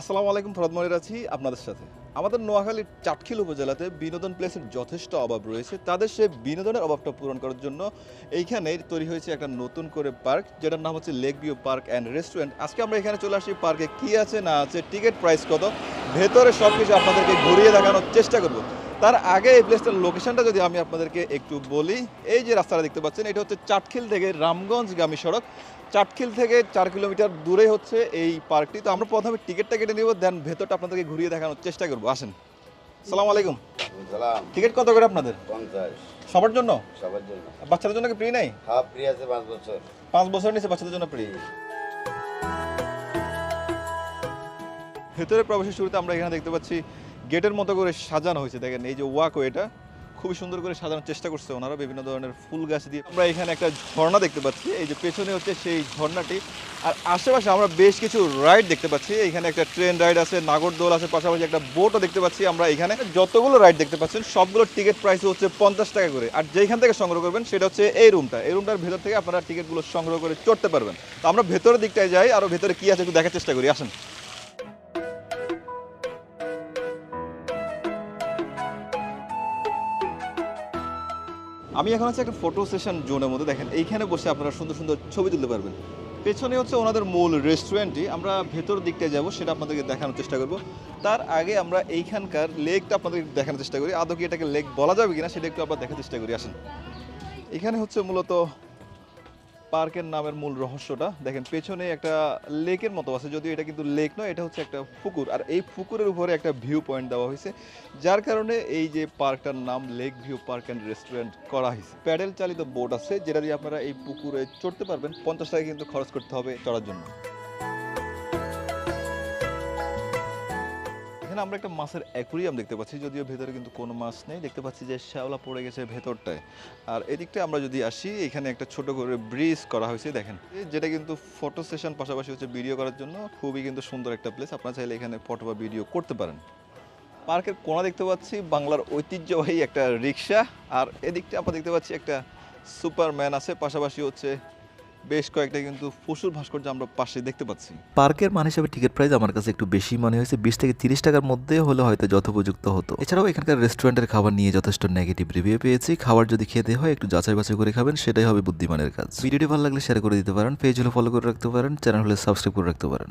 আসসালামু আলাইকুম ফরদ মনির আছি আপনাদের সাথে। আমাদের নোয়াখালীর চাটখিল উপজেলাতে বিনোদন প্লেসের যথেষ্ট অভাব রয়েছে। তাদের সে বিনোদনের অভাবটা পূরণ করার জন্য এইখানে তৈরি হয়েছে একটা নতুন করে পার্ক, যেটার নাম হচ্ছে lake view park and restaurant. আজকে আমরা এখানে চলে আসি, পার্কে কী আছে না আছে, টিকিট প্রাইস কত, ভেতরে সব কিছু আপনাদেরকে ঘুরিয়ে দেখানোর চেষ্টা করব। তার আগে এই প্লেসটার লোকেশনটা যদি আমি আপনাদেরকে একটু বলি এই যে রাস্তাটা দেখতে পাচ্ছেন এটা হচ্ছে চাটখিল থেকে রামগঞ্জগামী সড়ক। চাটখিল থেকে চার কিলোমিটার দূরে হচ্ছে এই পার্কটি তো আমরা প্রথমে টিকিটটা কেটে নিব দেন ভেতরটা আপনাদেরকে ঘুরিয়ে দেখানোর চেষ্টা করব। আসেন। সালাম আলাইকুম। সালাম। টিকিট কত করে আপনাদের? সবার জন্য? সবার জন্য। বাচ্চাদের জন্য কি ফ্রি নাই? ফ্রি আছে পাঁচ বছর। পাঁচ বছর নিচে বাচ্চাদের জন্য ফ্রি ভেতরে প্রবেশের শুরুতে আমরা এখানে দেখতে পাচ্ছি গেটের মতো করে সাজানো হয়েছে, দেখেন, এই যে ওয়াকো এটা। খুবই সুন্দর করে সাজানোর চেষ্টা করছে ওনারা বিভিন্ন ধরনের ফুল গাছ দিয়ে। আমরা এখানে একটা ঝর্ণা দেখতে পাচ্ছি, এই যে পেছনে হচ্ছে সেই ঝর্ণাটি। আর আশেপাশে আমরা বেশ কিছু রাইড দেখতে পাচ্ছি, এখানে একটা ট্রেন রাইড আছে, নাগরদোল আছে, পাশাপাশি একটা বোটও দেখতে পাচ্ছি আমরা এখানে। যতগুলো রাইড দেখতে পাচ্ছেন সবগুলো টিকিট প্রাইস হচ্ছে পঞ্চাশ টাকা করে। আর যেখান থেকে সংগ্রহ করবেন, সেটা হচ্ছে এই রুমটা। এই রুমটার ভেতর থেকে আপনারা টিকিটগুলো সংগ্রহ করে চড়তে পারবেন। তো আমরা ভেতরের দিকটায় যাই, আর ভেতরে কি আছে একটু দেখার চেষ্টা করি, আসেন। আমি এখন আছি একটা ফটো সেশন জোনের মধ্যে। দেখেন, এইখানে বসে আপনারা সুন্দর সুন্দর ছবি তুলতে পারবেন। পেছনে হচ্ছে ওনাদের মূল রেস্টুরেন্টটি আমরা ভেতর দিকটায় যাব, সেটা আপনাদেরকে দেখানোর চেষ্টা করব। তার আগে আমরা এইখানকার লেকটা আপনাদেরকে দেখানোর চেষ্টা করি। আদৌ কি এটাকে লেক বলা যাবে কিনা, সেটা একটু আমরা দেখার চেষ্টা করি। আসেন। এখানে হচ্ছে মূলত পার্কের নামের মূল রহস্যটা। দেখেন, পেছনে একটা লেকের মতো আছে, যদিও এটা কিন্তু লেক নয়, এটা হচ্ছে একটা পুকুর। আর এই পুকুরের উপরে একটা ভিউ পয়েন্ট দেওয়া হয়েছে, যার কারণে এই যে পার্কটার নাম lake view park and restaurant করা হয়েছে। প্যাডেল চালিত বোট আছে, যেটা দিয়ে আপনারা এই পুকুরে চড়তে পারবেন। পঞ্চাশ টাকা কিন্তু খরচ করতে হবে চড়ার জন্য। এখানে আমরা একটা মাছের অ্যাকুরিয়াম দেখতে পাচ্ছি, যদিও ভেতরে কিন্তু কোনো মাছ নেই। দেখতে পাচ্ছি যে শ্যাওলা পড়ে গেছে ভেতরটায়। আর এদিকটা আমরা যদি আসি, এখানে একটা ছোট করে ব্রিজ করা হয়েছে, দেখেন। যেটা কিন্তু ফটো সেশন পাশাপাশি হচ্ছে ভিডিও করার জন্য, খুবই কিন্তু সুন্দর একটা প্লেস আপনারা চাইলে এখানে ফটো বা ভিডিও করতে পারেন। পার্কের কোণা দেখতে পাচ্ছি, বাংলার ঐতিহ্যবাহী একটা রিক্সা আর এদিকটা আমরা দেখতে পাচ্ছি একটা সুপারম্যান আছে, পাশাপাশি হচ্ছে বেশ কয়েকটা কিন্তু প্রচুর ভাস্কর্য আমরা পাশে দেখতে পাচ্ছি। পার্কের মান হিসেবে টিকিট প্রাইস আমার কাছে একটু বেশি মনে হয়েছে, বিশ থেকে তিরিশ টাকার মধ্যে হলে হয়তো যথোপযুক্ত হতো। এছাড়াও এখানকার রেস্টুরেন্টের খাবার নিয়ে যথেষ্ট নেগেটিভ রিভিউ পেয়েছি। খাবার যদি খেতে হয়, একটু যাচাই বাছাই করে খাবেন, সেটাই হবে বুদ্ধিমানের কাজ। ভিডিওটি ভালো লাগলে শেয়ার করে দিতে পারেন পেজ হলে ফলো করে রাখতে পারেন চ্যানেল হলে সাবস্ক্রাইব করে রাখতে পারেন।